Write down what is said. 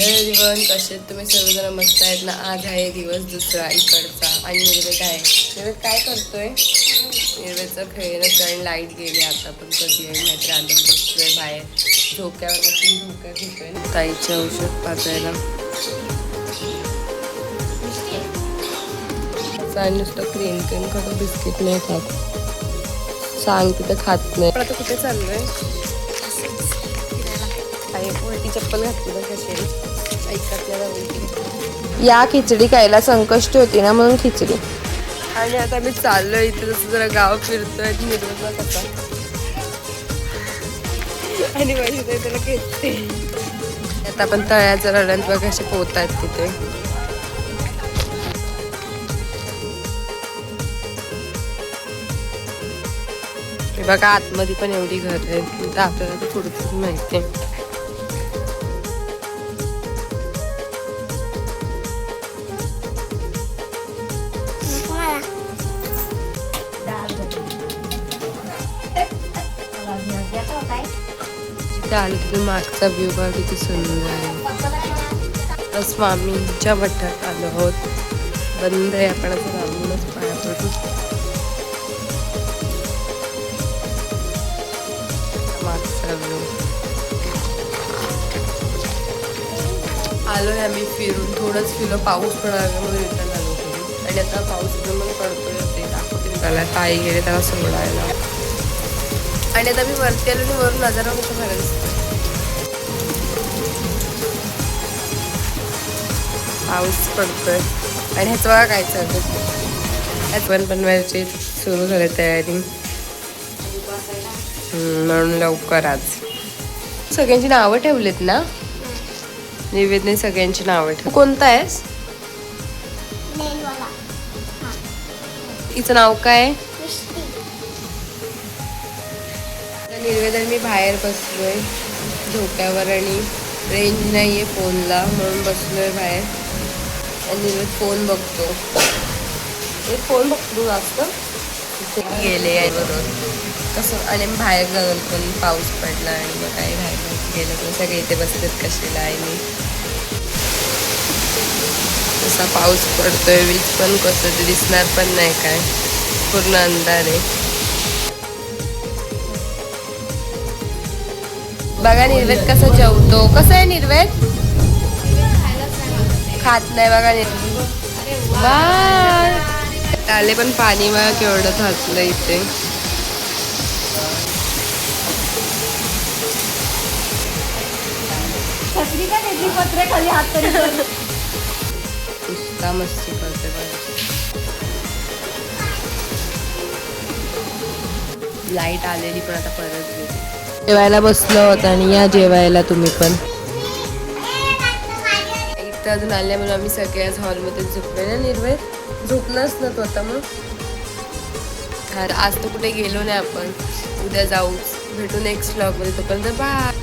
Everyone कसे तुम्ही? सर्वजण मस्त आहेत ना? आज आहे दिवस दुसरा इकडचा. आणि निर्वेद आहे? निर्वेद काय करतोय? निर्वेदचं खेळणं कारण लाइट गेली आता पण कधी आहे? नाहीतर आलं बसतोय बाहेर. झोक्यावर बसून झोक्या घेतोय. ताईचे औषध पाचायला नुसतं क्रीम क्रीम खातो बिस्किट नाही खात. सांग तिथं खात नाही. आता कुठे चाललोय? उलटी चप्पल घातली बघ कशी उलटी या खिचडी खायला संकष्ट होती ना म्हणून खिचडी. आणि आता मी चाललोय इथे जसं जरा गाव फिरतोय निर्मला कसा आणि माझी ताई त्याला खेचते आता आपण तळ्याचं रडण बघ कसे पोहत आहेत तिथे. बघा आतमध्ये पण एवढी घर आहे तर आपल्याला ते पुढचं माहिती आहे तिथे मागचा व्ह्यू बघा किती सुंदर आहे. स्वामींच्या मठात आलो आहोत. बंद आहे आपण असं राहूनच पाया पडू मागचा व्ह्यू आलोय आम्ही फिरून. थोडंच फिरलो पाऊस पडायला रिटर्न आलो आणि आता पाऊस पण पडतोय. ते दाखवते मी त्याला. ताई गेले त्याला सोडायला आणि आता मी वरती आलो आणि वरून नजारा कसं भारी दिसतोय. पाऊस पडतोय. आणि ह्याचं बघा काय चालतं पण बनवायची सुरू झाली तयारी. म्हणून लवकर आज. सगळ्यांची नावं ठेवलीत ना? निवेदने सगळ्यांची नावं ठेव. कोणता आहेस? तिचं नाव काय? आहे? निर्वेदन मी बाहेर बसलो आहे झोक्यावर आणि रेंज नाही आहे फोनला म्हणून बसलो आहे बाहेर. आणि निर्वेद फोन बघतो. एक फोन बघतो जास्त. गेले आहे बरोबर कसं आणि बाहेर जाऊन पण पाऊस पडला आणि मग काही बाहेर गेलं. पण सगळे इथे बसलेत कशाला आहे मी. तसा पाऊस पडतोय वीज पण कसं ते दिसणार पण नाही काय. पूर्ण अंधार आहे. बघा निर्वेद कसं जेवतो. कसं आहे निर्वेद? खात नाही बघा निर्वेद. आले पण पाणी बघा केवढं घातलं इथे. पत्रे खाली हात मस्ती करते बघा लाइट आलेली पण आता परत गेली. जेवायला बसलो होत आणि या जेवायला तुम्ही पण. इथं अजून आले म्हणून आम्ही सगळे आज हॉलमध्ये झोपले ना निर्वेद झोपलाच ना तो आता मग? आज तर कुठे गेलो नाही आपण. उद्या जाऊच. भेटू नेक्स्ट ब्लॉगमध्ये तोपर्यंत बाय